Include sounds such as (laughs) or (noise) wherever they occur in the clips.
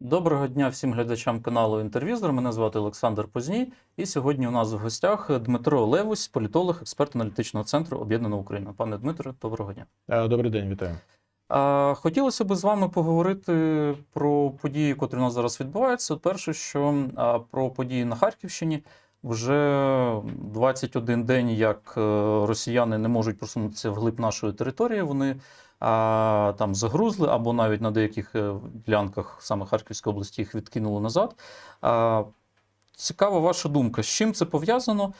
Доброго дня всім глядачам каналу Інтервізор. Мене звати Олександр Позній. І сьогодні у нас в гостях Дмитро Левусь, політолог, експерт аналітичного центру Об'єднана Україна. Пане Дмитро, доброго дня. Е, Добрий день, вітаю. Хотілося б з вами поговорити про події, котрі у нас зараз відбуваються. Перше, що про події на Харківщині. Вже 21 день, як е, росіяни не можуть просунутися вглиб нашої території. Вони а, там загрузли, або навіть на деяких е, ділянках саме Харківської області їх відкинули назад. А, цікава ваша думка, з чим це пов'язано?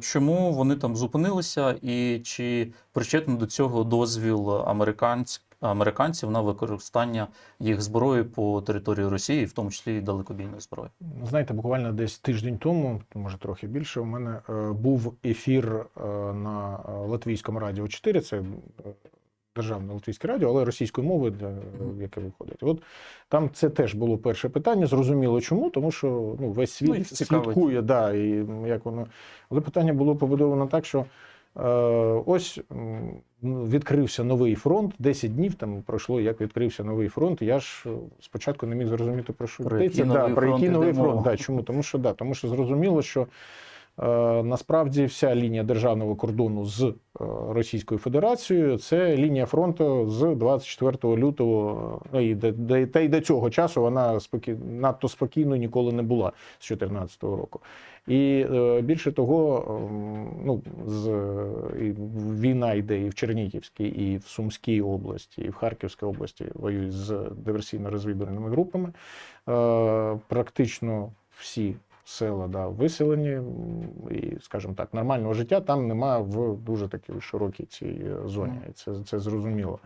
Чому вони там зупинилися, і чи причетний до цього дозвіл американців? Американців на використання їх зброї по території Росії, в тому числі далекобійної зброї. Знаєте, буквально десь тиждень тому, може трохи більше, у мене е, був ефір е, на Латвійському радіо 4, це державне латвійське радіо, але російською мовою, для, яке виходить. От там це теж було перше питання. Зрозуміло чому, тому що ну, весь світ Ну, слідкує, да, і як воно. Але питання було побудовано так, що. Е, Ось відкрився новий фронт. 10 днів там пройшло, як відкрився новий фронт. Я ж е, спочатку не міг зрозуміти про що Про йдеться. який Да, новий про фронт який новий фронт. Да, чому? Тому що да, тому що зрозуміло, що насправді вся лінія державного кордону з е, Російською Федерацією це лінія фронту з 24 лютого. Ну, і та й до цього часу вона спокі... надто спокійно ніколи не була з 2014 року. І е, більше того, ем, ну, з, і війна йде і в Чернігівській, і в Сумській області, і в Харківській області воюють з диверсійно-розвідувальними групами. Е, практично всі села да, виселені, і, скажімо так, нормального життя там немає в дуже такій широкій цій е, зоні. І це, це зрозуміло.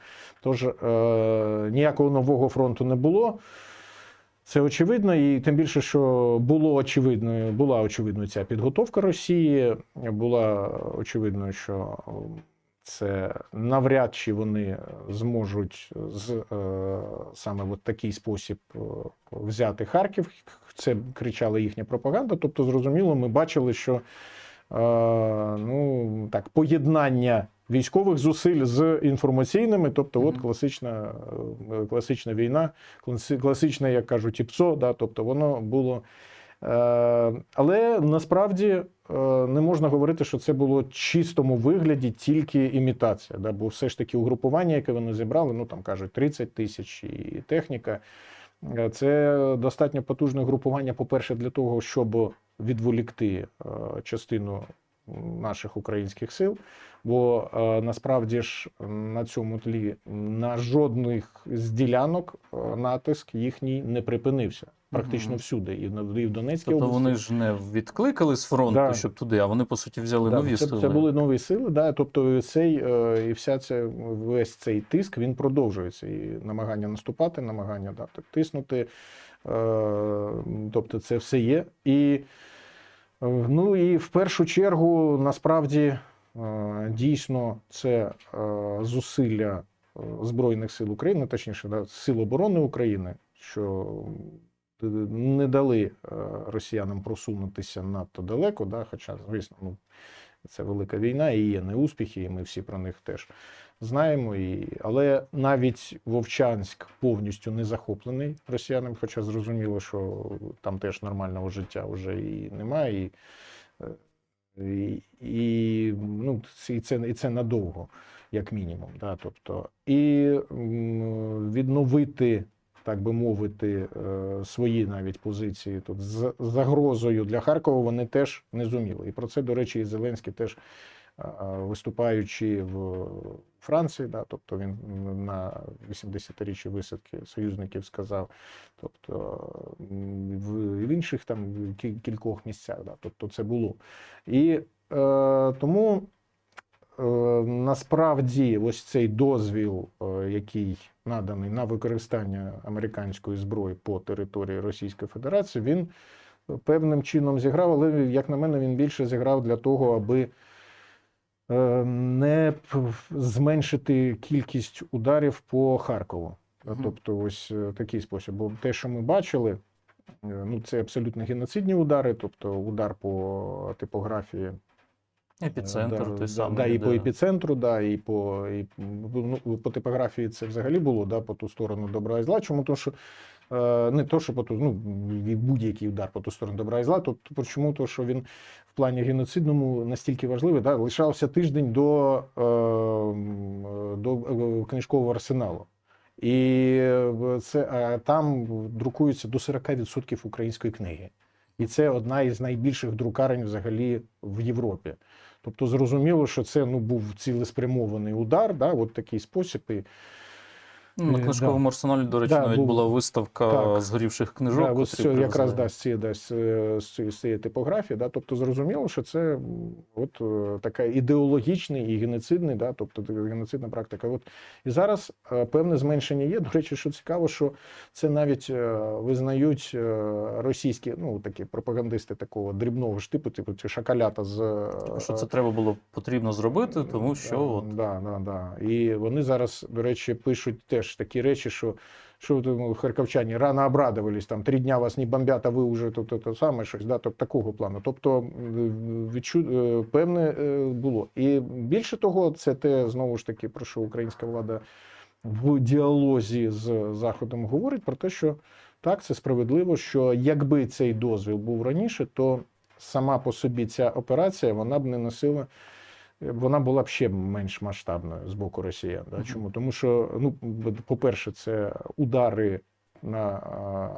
Тож е, ніякого нового фронту не було. Це очевидно, і тим більше, що було очевидно, була очевидно ця підготовка Росії. Була очевидно, що це навряд чи вони зможуть з е, саме в такий спосіб е, взяти Харків. Це кричала їхня пропаганда. Тобто, зрозуміло, ми бачили, що е, ну так поєднання військових зусиль з інформаційними, тобто, от класична, е, класична війна, класи- класичне, як кажуть, ІПСО, да, тобто воно було. Е, Але насправді е, не можна говорити, що це було чистому вигляді тільки імітація. Да? Бо все ж таки угрупування, яке вони зібрали, ну там кажуть 30 тисяч і техніка. Е, Це достатньо потужне групування, по-перше, для того, щоб відволікти частину наших українських сил. Бо насправді ж на цьому тлі на жодних з ділянок натиск їхній не припинився. Практично всюди, і в і в Донецькій Тобто області. вони ж не відкликали з фронту, Да. щоб туди, а вони по суті взяли Да, нові це, сили. це були нові сили, да, тобто цей е, і вся ця весь цей тиск він продовжується. І намагання наступати, намагання да, так, тиснути. Е, тобто, це все є. І, ну, і в першу чергу, насправді, е, дійсно, це зусилля Збройних сил України, точніше, да, Сил оборони України, що не дали е, росіянам просунутися надто далеко, да, хоча, звісно, ну, це велика війна, і є неуспіхи, і ми всі про них теж знаємо. І... Але навіть Вовчанськ повністю не захоплений росіянами, хоча зрозуміло, що там теж нормального життя вже і немає. І, е, і, і, ну, і, це, і це надовго, як мінімум. Да? Тобто, і відновити так би мовити, е, свої навіть позиції тут з загрозою для Харкова вони теж не зуміли. І про це, до речі, і Зеленський теж е, виступаючи в Франції, да, тобто він на 80-річчя висадки союзників сказав, тобто в інших там кі- кількох місцях, да, тобто це було. І е, тому Е, насправді ось цей дозвіл, е, який наданий на використання американської зброї по території Російської Федерації, він певним чином зіграв, але, як на мене, він більше зіграв для того, аби е, не зменшити кількість ударів по Харкову. Тобто, ось е, такий спосіб. Бо те, що ми бачили, е, ну це абсолютно геноцидні удари, тобто удар по типографії Епіцентр, Да, той самий. Да, і по епіцентру, да, і по, і, ну, по типографії це взагалі було да, по ту сторону добра і зла. Чому? Тому що е, не то, що по ту, ну, будь-який удар по ту сторону добра і зла, то то чому то, що він в плані геноцидному настільки важливий, да? лишався тиждень до, е, до е, книжкового арсеналу. І е, це, а там друкується до 40% української книги. І це одна із найбільших друкарень взагалі в Європі. Тобто зрозуміло, що це ну, був цілеспрямований удар, да, от такий спосіб. І, на Е, книжковому арсеналі, до речі, Да, навіть був- була виставка Так. згорівших книжок. да, котрі це якраз да, з цієї, да, з, цієї- типографії. Да, тобто зрозуміло, що це от, е, така ідеологічний і геноцидний, да, тобто геноцидна практика. От, і зараз е, певне зменшення є. До речі, що цікаво, що це навіть е, визнають російські ну, такі пропагандисти такого дрібного ж типу, типу ці шакалята з Що це треба було потрібно зробити, тому що от, Да, да, да. І вони зараз, до речі, пишуть теж такі речі, що. Що ви харківчані рано обрадувались, там три дня вас не бомбять, а ви вже то, то, то саме щось, да, тобто такого плану. Тобто відчу... е, певне е, було. І більше того, це те знову ж таки, про що українська влада в діалозі з Заходом говорить про те, що так, це справедливо, що якби цей дозвіл був раніше, то сама по собі ця операція вона б не носила вона була б ще менш масштабною з боку росіян. Да? Чому? Тому що, ну, по-перше, це удари на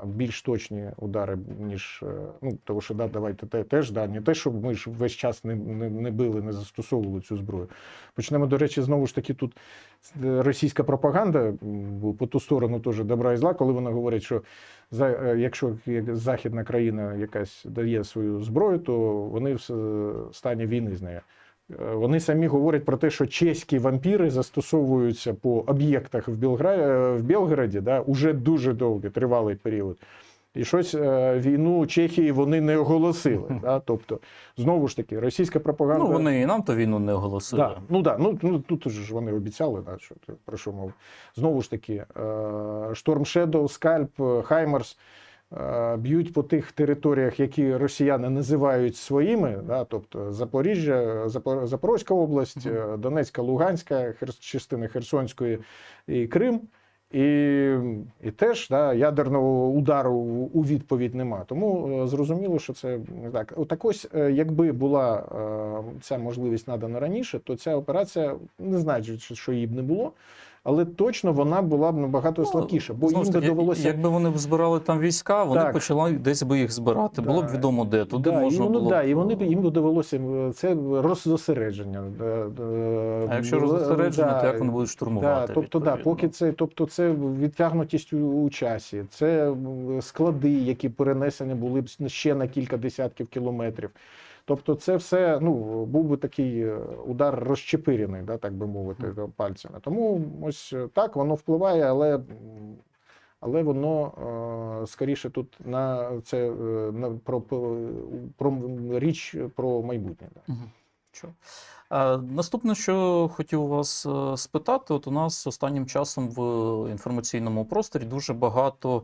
більш точні удари, ніж е, ну, тому що да, давайте те, теж да, не те, щоб ми ж весь час не, не, не били, не застосовували цю зброю. Почнемо, до речі, знову ж таки, тут е, російська пропаганда по ту сторону теж добра і зла, коли вона говорить, що за, е, якщо західна країна якась дає свою зброю, то вони в стані війни з нею. Е, Вони самі говорять про те, що чеські вампіри застосовуються по об'єктах в, Білгра... е, в Білграді да, уже дуже довгий, тривалий період. І щось е, війну Чехії вони не оголосили. (laughs) Да? Тобто, знову ж таки, російська пропаганда. ну вони і нам то війну не оголосили. Да, ну да, ну, ну тут ж вони обіцяли, да, що про що мов. Знову ж таки, Шторм Shadow, Скальп, Хаймерс б'ють по тих територіях, які росіяни називають своїми, да, тобто Запоріжжя, Запор- Запорозька область, е, Донецька, Луганська, частини Херсонської і Крим. І, і теж да, ядерного удару у відповідь нема. Тому е, зрозуміло, що це не так. Так ось, е, якби була е, ця можливість надана раніше, то ця операція не знаю, що її б не було, але точно вона була б набагато слабкіша, бо їм би довелося. Якби вони б збирали там війська, вони Так. почали десь би їх збирати. Було б відомо де. Туди да, можна і, воно, було. да, і вони б їм би довелося це роззосередження. е, е, А якщо розосереджено, да, то як вони будуть штурмувати? Да, тобто, да, поки це, тобто це відтягнутість у, у часі, це склади, які перенесені були б ще на кілька десятків кілометрів. Тобто, це все ну, був би такий е, удар розчепирений, да, так би мовити, пальцями. Тому ось е, так воно впливає, але, але воно е, скоріше тут на це на, про, про, про річ про майбутнє. Да. Наступне, що хотів вас спитати, от у нас останнім часом в інформаційному просторі дуже багато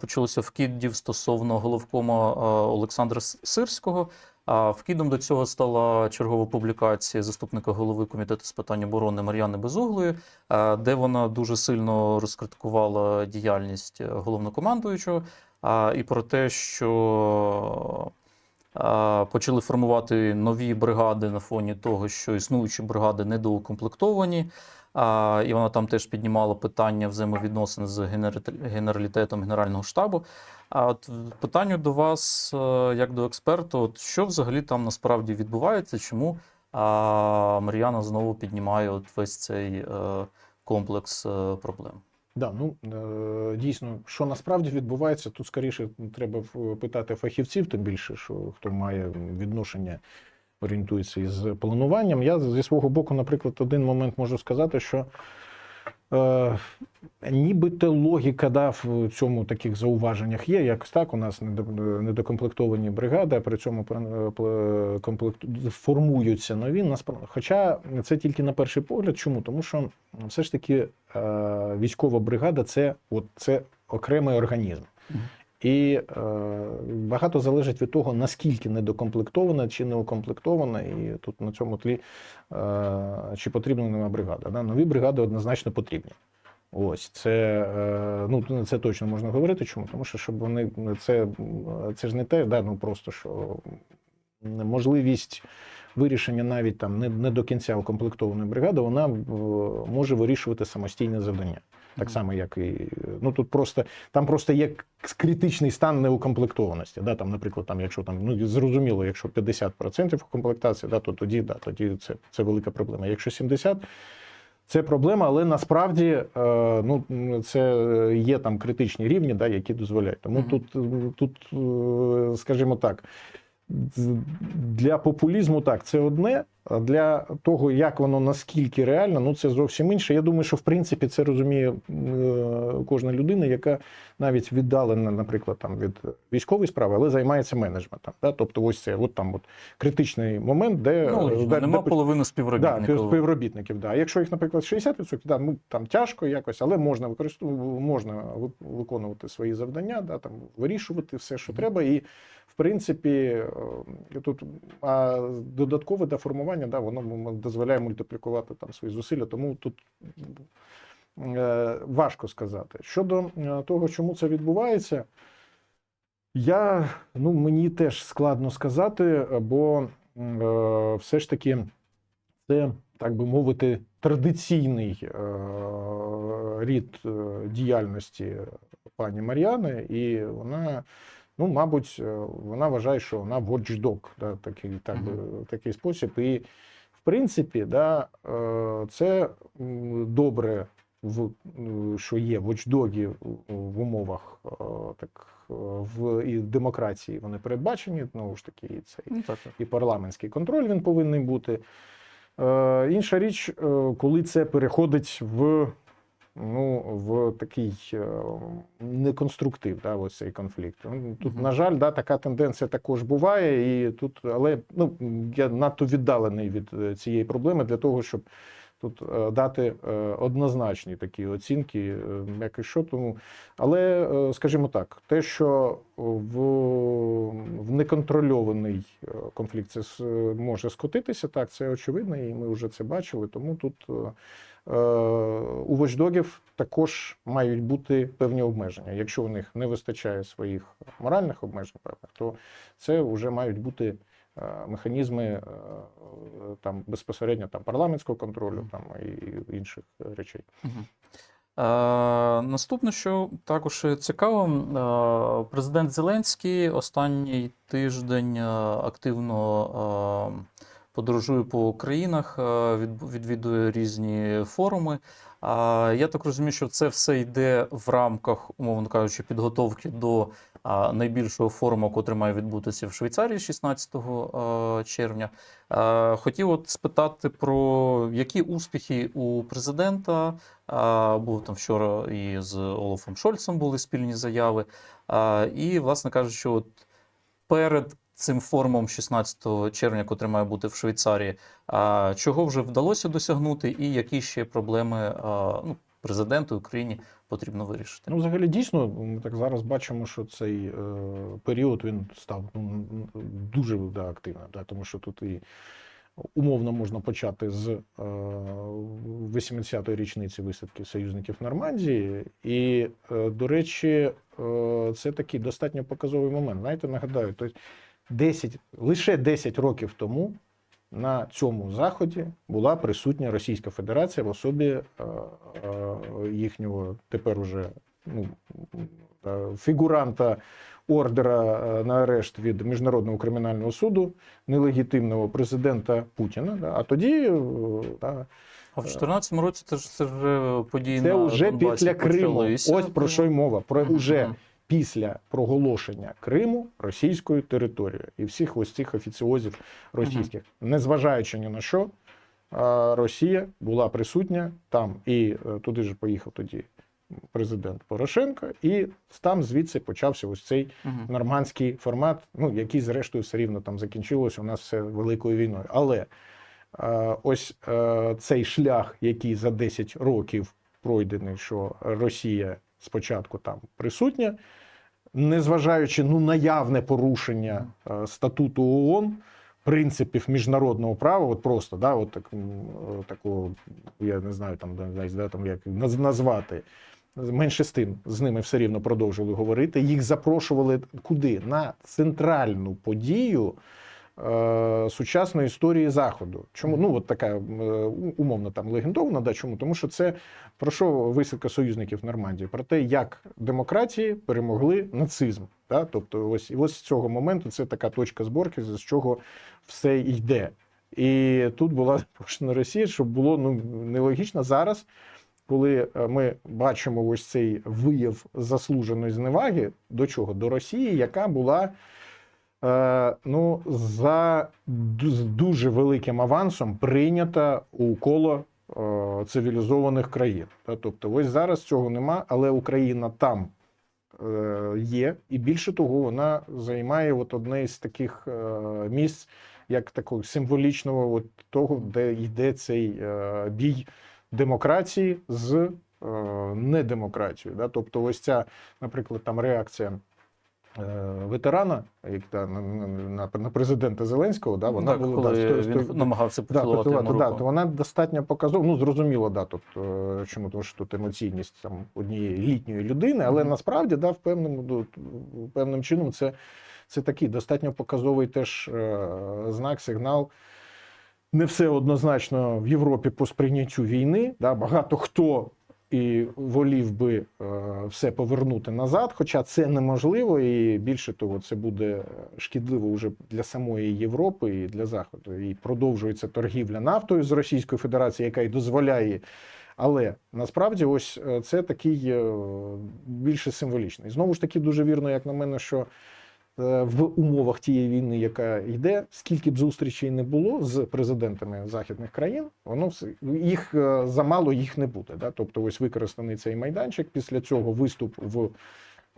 почалося вкидів стосовно головкома Олександра Сирського. А вкидом до цього стала чергова публікація заступника голови комітету з питань оборони Мар'яни Безуглої, де вона дуже сильно розкритикувала діяльність е, головнокомандуючого а, і про те, що почали формувати нові бригади на фоні того, що існуючі бригади недоукомплектовані. І вона там теж піднімала питання взаємовідносин з генералітет- генералітетом Генерального штабу. А от питання до вас, е, як до експерта, от що взагалі там насправді відбувається? Чому а, Мар'яна знову піднімає от весь цей е, комплекс е, проблем? Да, ну дійсно, що насправді відбувається, тут скоріше треба питати фахівців, тим більше, що хто має відношення, орієнтується із плануванням. Я зі свого боку, наприклад, один момент можу сказати, що е, нібито логіка да, в цьому таких зауваженнях є. Якось так, у нас недокомплектовані бригади, а при цьому формуються нові. Хоча це тільки на перший погляд. Чому? Тому що все ж таки е, військова бригада це, от, це окремий організм. І е, багато залежить від того, наскільки недокомплектована чи не укомплектована, і тут на цьому тлі е, чи потрібна нова бригада. Да? Нові бригади однозначно потрібні. Ось це, е, ну, це точно можна говорити. Чому? Тому що щоб вони це, це ж не те, да, ну просто що можливість вирішення навіть там не, не до кінця укомплектованої бригади, вона е, може вирішувати самостійне завдання. Так само, як і ну тут просто там просто є критичний стан неукомплектованості. Да, там, наприклад, там, якщо там ну зрозуміло, якщо 50% комплектації, да, то тоді да, тоді це, це велика проблема. Якщо 70%, це проблема, але насправді е, ну, це є там критичні рівні, да, які дозволяють. Тому Мгм. тут, тут, е, скажімо так, для популізму так, це одне. Для того, як воно наскільки реально, ну це зовсім інше. Я думаю, що в принципі це розуміє е, кожна людина, яка навіть віддалена, наприклад, там від військової справи, але займається менеджментом. Да? Тобто, ось це от там от критичний момент, де, Ну, е, де, нема де половини Да, співробітників. співробітників, да. Якщо їх, наприклад, 60%, да, ну там тяжко якось, але можна використовувати, можна виконувати свої завдання, да, там вирішувати все, що Мгм. треба. І в принципі, е, тут а додаткове да, формування, да, воно дозволяє мультиплікувати там свої зусилля. Тому тут е, важко сказати. Щодо е, того, чому це відбувається. Я ну мені теж складно сказати, бо е, все ж таки це, так би мовити, традиційний е, рід е, діяльності пані Мар'яни, і вона, ну, мабуть, е, вона вважає, що вона watchdog, да, такий, так би, такий спосіб. І, в принципі, да, е, це добре, що є watchdоги в- умовах е, так, е, в і демократії вони передбачені, знову ж таки, і цей Ну, так, так. і парламентський контроль він повинен бути. Е, інша річ, е, коли це переходить в, ну, в такий е, неконструктив, да, ось цей конфлікт. Ну, Тут, Мгм. на жаль, да, така тенденція також буває, і тут, але ну, я надто віддалений від е, цієї проблеми для того, щоб тут е, дати однозначні такі оцінки, як і що. Тому, але, скажімо так, те, що в, в неконтрольований конфлікт це може скотитися, так, це очевидно, і ми вже це бачили. Тому тут у watchdogів також мають бути певні обмеження. Якщо у них не вистачає своїх моральних обмежень, певних, то це вже мають бути е, механізми е, там безпосередньо там парламентського контролю, там і інших речей. Е, наступне, що також цікаво, е, президент Зеленський останній тиждень е, активно е, подорожує по країнах, е, від- відвідує різні форуми. Я так розумію, що це все йде в рамках, умовно кажучи, підготовки до найбільшого форуму, який має відбутися в Швейцарії 16 е, червня. Е, Хотів от спитати про які успіхи у президента. Був там вчора і з Олафом Шольцем були спільні заяви. І, власне кажучи, от перед цим форумом 16 червня, котрий має бути в Швейцарії, а, чого вже вдалося досягнути, і які ще проблеми ну, президенту Україні потрібно вирішити? Ну, взагалі, дійсно, ми так зараз бачимо, що цей е, період він став ну, дуже да, активним, да, тому що тут і умовно можна почати з е, 80-ї річниці висадки союзників Нормандії. І, е, до речі, е, це такий достатньо показовий момент. Знаєте, нагадаю, тобто 10, лише 10 років тому на цьому заході була присутня Російська Федерація в особі е, е, їхнього тепер уже ну, е, фігуранта ордера на арешт від Міжнародного кримінального суду, нелегітимного президента Путіна. Да, а тоді е, да, А в 2014 році це ж це вже події це на вже Донбасі після Криму. почалися. Ось про що й мова. Про Мгм. Після проголошення Криму російською територією. І всіх ось цих офіціозів російських, незважаючи ні на що, Росія була присутня там, і е, туди ж поїхав тоді президент Порошенко, і там звідси почався ось цей Мгм. нормандський формат, ну який зрештою все рівно там закінчилось у нас все великою війною. Але е, ось е, цей шлях, який за 10 років пройдений, що Росія спочатку там присутня, незважаючи ну наявне порушення е, статуту ООН. принципів міжнародного права, от просто, да, от так, е, такого, я не знаю, там, да, да, там як назвати. Менше з тим, з ними все рівно продовжували говорити. Їх запрошували куди? На центральну подію сучасної історії Заходу. Чому? Ну, от така е, умовно там легендовна, да, чому? Тому що це про що висадка союзників Нормандії? Про те, як демократії перемогли нацизм. Да? Тобто, ось, і ось з цього моменту це така точка зборки, з чого все йде. І тут була (laughs) запрошена Росія, щоб було ну, нелогічно зараз, коли е, ми бачимо ось цей вияв заслуженої зневаги до чого? До Росії, яка була е, ну, за з дуже великим авансом прийнята у коло е, цивілізованих країн. Тобто, ось зараз цього нема, але Україна там е, є, і більше того, вона займає от одне із таких е, місць, як такого символічного от того, де йде цей е, бій демократії з е, недемократією. Тобто, ось ця, наприклад, там реакція. Е, Ветерана, як та, на, на, президента Зеленського, да, вона так, була коли да, він сто- намагався Да, да, то вона достатньо показова. Ну, зрозуміло, да, тобто, е, чому тому що тут емоційність там однієї літньої людини, але Мгм. насправді, да, в певному певним чином це, це такий достатньо показовий теж е, знак, сигнал. Не все однозначно в Європі по сприйняттю війни. Да, багато хто і волів би е, все повернути назад, хоча це неможливо, і більше того, це буде шкідливо вже для самої Європи і для Заходу. І продовжується торгівля нафтою з Російською Федерацією, яка й дозволяє. Але насправді, ось е, це такий е, більше символічний. Знову ж таки, дуже вірно, як на мене, що е, в умовах тієї війни, яка йде, скільки б зустрічей не було з президентами західних країн, воно все їх е, замало їх не буде. Да? Тобто, ось використаний цей майданчик. Після цього виступ в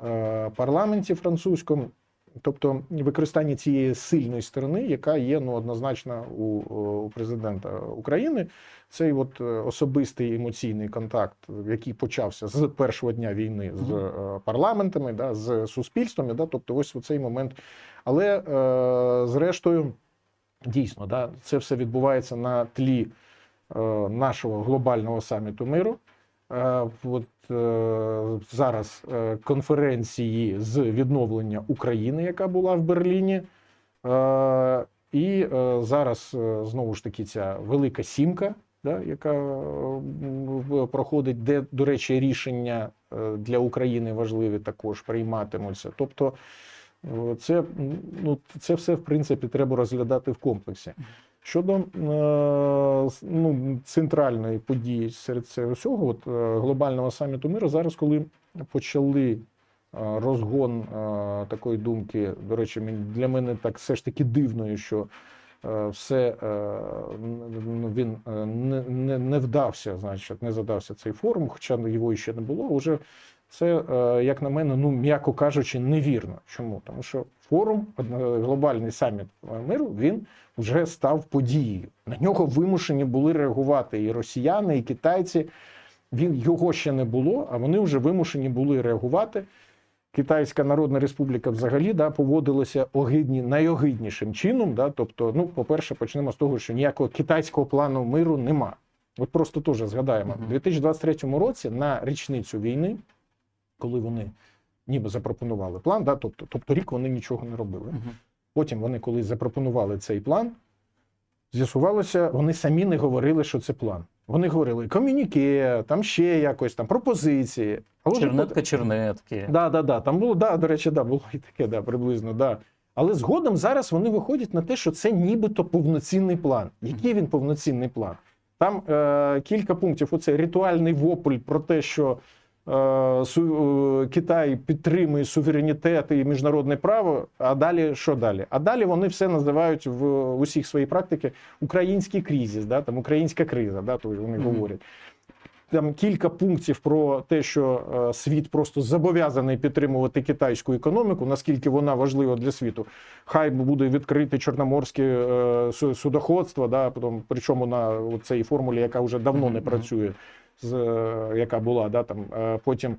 е, парламенті французькому. Тобто використання цієї сильної сторони, яка є ну однозначно у, у президента України, цей от е, особистий емоційний контакт, який почався з першого дня війни з е, парламентами, да, з суспільствами, да, тобто ось у цей момент. Але е, зрештою, дійсно, да, це все відбувається на тлі е, нашого глобального саміту миру. Е, От е, зараз е, конференції з відновлення України, яка була в Берліні. І зараз знову ж таки ця велика сімка, да, яка проходить, де, до речі, рішення для України важливі також прийматимуться. Тобто, це, ну, це все, в принципі, треба розглядати в комплексі. Щодо е, ну, центральної події серед цього всього, от, е, глобального саміту миру, зараз, коли почали е, розгон такої думки, до речі, для мене так все ж таки дивною, що все він не, не, не вдався, значить, не задався цей форум, хоча його ще не було. Уже це, як на мене, ну м'яко кажучи, невірно. Чому? Тому що форум, глобальний саміт миру, він вже став подією. На нього вимушені були реагувати і росіяни, і китайці. Він його ще не було, а вони вже вимушені були реагувати. Китайська Народна Республіка взагалі да, поводилася огидні, найогиднішим чином. Да, тобто, ну, по-перше, почнемо з того, що ніякого китайського плану миру нема. От просто теж згадаємо, у 2023 році на річницю війни, коли вони ніби запропонували план, да, тобто, тобто рік вони нічого не робили. Мгм. Потім вони, коли запропонували цей план, з'ясувалося, вони самі не говорили, що це план. Вони говорили комюніке, там ще якось там пропозиції. А вже Чернетка чернетки. Да, да, да. Там було, да, до речі, да, було і таке, да, приблизно, да. Але згодом зараз вони виходять на те, що це нібито повноцінний план. Який він повноцінний план? Там е, кілька пунктів. Оце ритуальний вопль про те, що Китай підтримує суверенітет і міжнародне право. А далі що далі? А далі вони все називають в усіх своїй практики український кризис, да, там українська криза, да, то вони говорять там кілька пунктів про те, що е, світ просто зобов'язаний підтримувати китайську економіку, наскільки вона важлива для світу. Хай буде відкрите чорноморське е, судоходство, да, потім, причому на цій формулі, яка вже давно не працює, з, е, яка була, да, там, е, потім.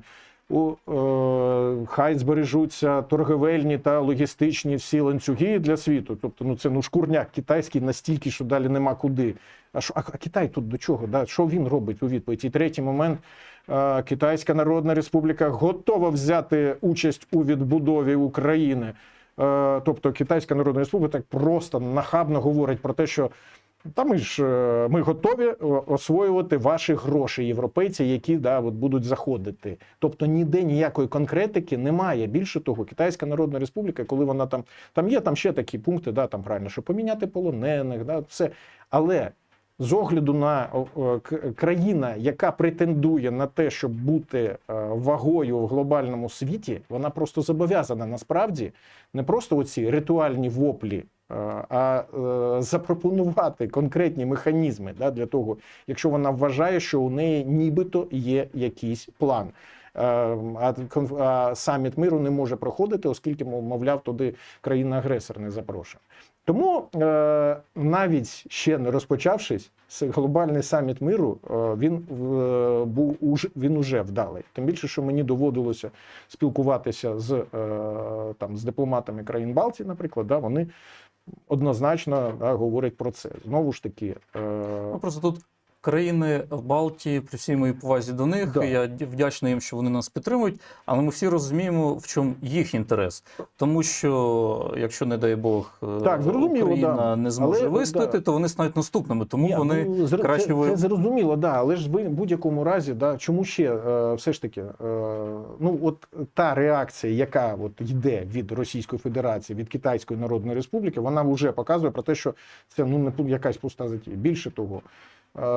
У, е, хай збережуться торговельні та логістичні всі ланцюги для світу. Тобто, ну це ну шкурняк китайський настільки, що далі нема куди. А що а, а Китай тут до чого? Да? Що він робить у відповідь? І третій момент. е, Китайська Народна Республіка готова взяти участь у відбудові України. Тобто Китайська Народна Республіка так просто нахабно говорить про те, що та ми ж е, ми готові освоювати ваші гроші, європейці, які да, от будуть заходити. Тобто ніде ніякої конкретики немає. Більше того, Китайська Народна Республіка, коли вона там там є там ще такі пункти, да, там правильно, що поміняти полонених, да, все. Але з огляду на країна, яка претендує на те, щоб бути е, вагою в глобальному світі, вона просто зобов'язана насправді не просто оці ритуальні воплі, е, а е, запропонувати конкретні механізми да, для того, якщо вона вважає, що у неї нібито є якийсь план. Е, А, саміт миру не може проходити, оскільки, мов- мовляв, туди країна-агресор не запрошена. Тому е, навіть ще не розпочавшись, глобальний саміт миру е, він е, був він уже вдалий. Тим більше, що мені доводилося спілкуватися з е, там з дипломатами країн Балтії, наприклад, да, вони однозначно да, говорить про це. Знову ж таки, е, Ну, просто тут країни Балтії, при всій моїй повазі до них, Да. я вдячний їм, що вони нас підтримують, але ми всі розуміємо, в чому їх інтерес. Тому що, якщо, не дай Бог, е, Так, Україна да. не зможе Але, вистояти, да. то вони стануть наступними. Тому Ні, вони ну, зр- краще це, ви- це зрозуміло, да, але ж в будь-якому разі, да, чому ще е, все ж таки, е, ну от та реакція, яка от йде від Російської Федерації, від Китайської Народної Республіки, вона вже показує про те, що це ну не якась пуста затія. Більше того,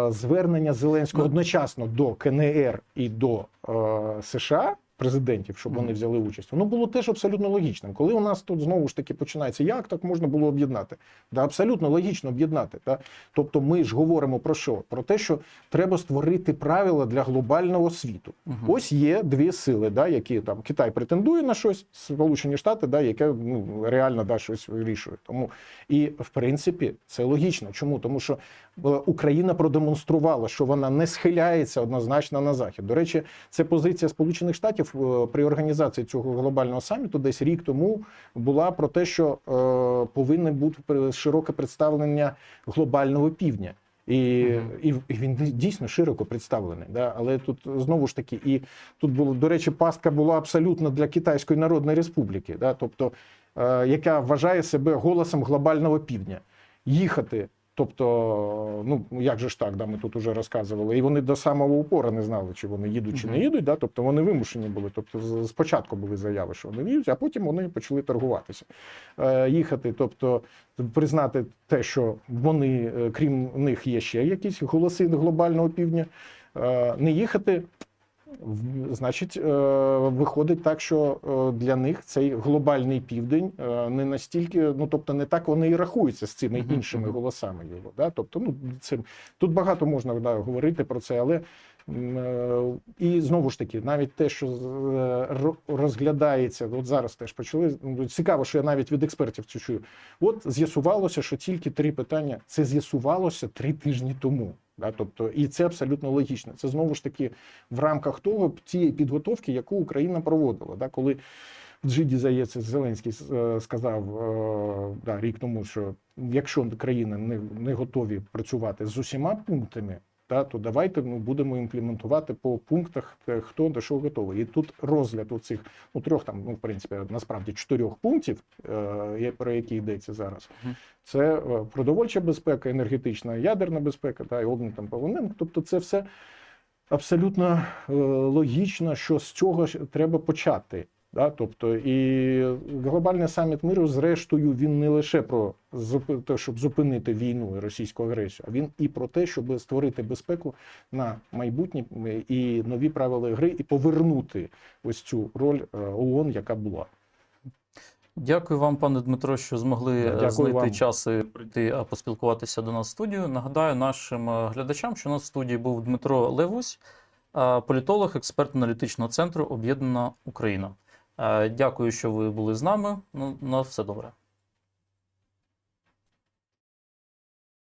звернення Зеленського Ну, одночасно до КНР і до е, США. Президентів, щоб вони взяли участь, воно було теж абсолютно логічним. Коли у нас тут знову ж таки починається, як так можна було об'єднати? Да, абсолютно логічно об'єднати. Да? Тобто, ми ж говоримо про що? Про те, що треба створити правила для глобального світу. Мгм. Ось є дві сили, да, які там Китай претендує на щось, Сполучені Штати, да, яке ну, реально да, щось вирішує. Тому і в принципі це логічно. Чому? Тому що е, Україна продемонструвала, що вона не схиляється однозначно на захід. До речі, це позиція Сполучених Штатів е, при організації цього глобального саміту, десь рік тому була про те, що е, повинне бути широке представлення глобального півдня. І, і він дійсно широко представлений. Да? Але тут знову ж таки, і тут було, до речі, пастка була абсолютно для Китайської Народної Республіки, да? тобто, е, яка вважає себе голосом глобального півдня. Їхати. Тобто, ну як же ж так, да, ми тут уже розказували, і вони до самого упора не знали, чи вони їдуть, чи не їдуть. Да? Тобто вони вимушені були. Тобто, спочатку були заяви, що вони їдуть, а потім вони почали торгуватися, е, їхати. Тобто, признати те, що вони, е, крім них, є ще якісь голоси глобального півдня, е, не їхати. Значить, е, виходить так, що е, для них цей глобальний південь е, не настільки, ну тобто, не так вони і рахуються з цими іншими голосами його. Да? Тобто, ну це тут багато можна да, говорити про це, але і знову ж таки, навіть те, що розглядається, от зараз теж почали. ну, Цікаво, що я навіть від експертів це чую. От з'ясувалося, що тільки три питання. Це з'ясувалося три тижні тому. Да, тобто, і це абсолютно логічно. Це знову ж таки в рамках того тієї підготовки, яку Україна проводила. Да, коли в Джиді, здається, Зеленський е, сказав е, да, рік тому, що якщо країни не, не готові працювати з усіма пунктами, та, то давайте ми будемо імплементувати по пунктах, е, хто до чого готовий. І тут розгляд у цих ну, трьох там, ну, в принципі, насправді чотирьох пунктів, е, про які йдеться зараз. Це е, продовольча безпека, енергетична, ядерна безпека та і обмін там полонених. Тобто, це все абсолютно е, логічно, що з цього ж треба почати. Да? Тобто, і глобальний саміт миру, зрештою, він не лише про те, щоб зупинити війну і російську агресію, а він і про те, щоб створити безпеку на майбутнє і нові правила гри, і повернути ось цю роль е, ООН, яка була. Дякую вам, пане Дмитро, що змогли е, дякую знайти вам. час і прийти а, поспілкуватися до нас в студію. Нагадаю нашим е, глядачам, що у нас в студії був Дмитро Левусь, політолог, експерт аналітичного центру Об'єднана Україна. Е, Дякую, що ви були з нами. Ну, на все добре.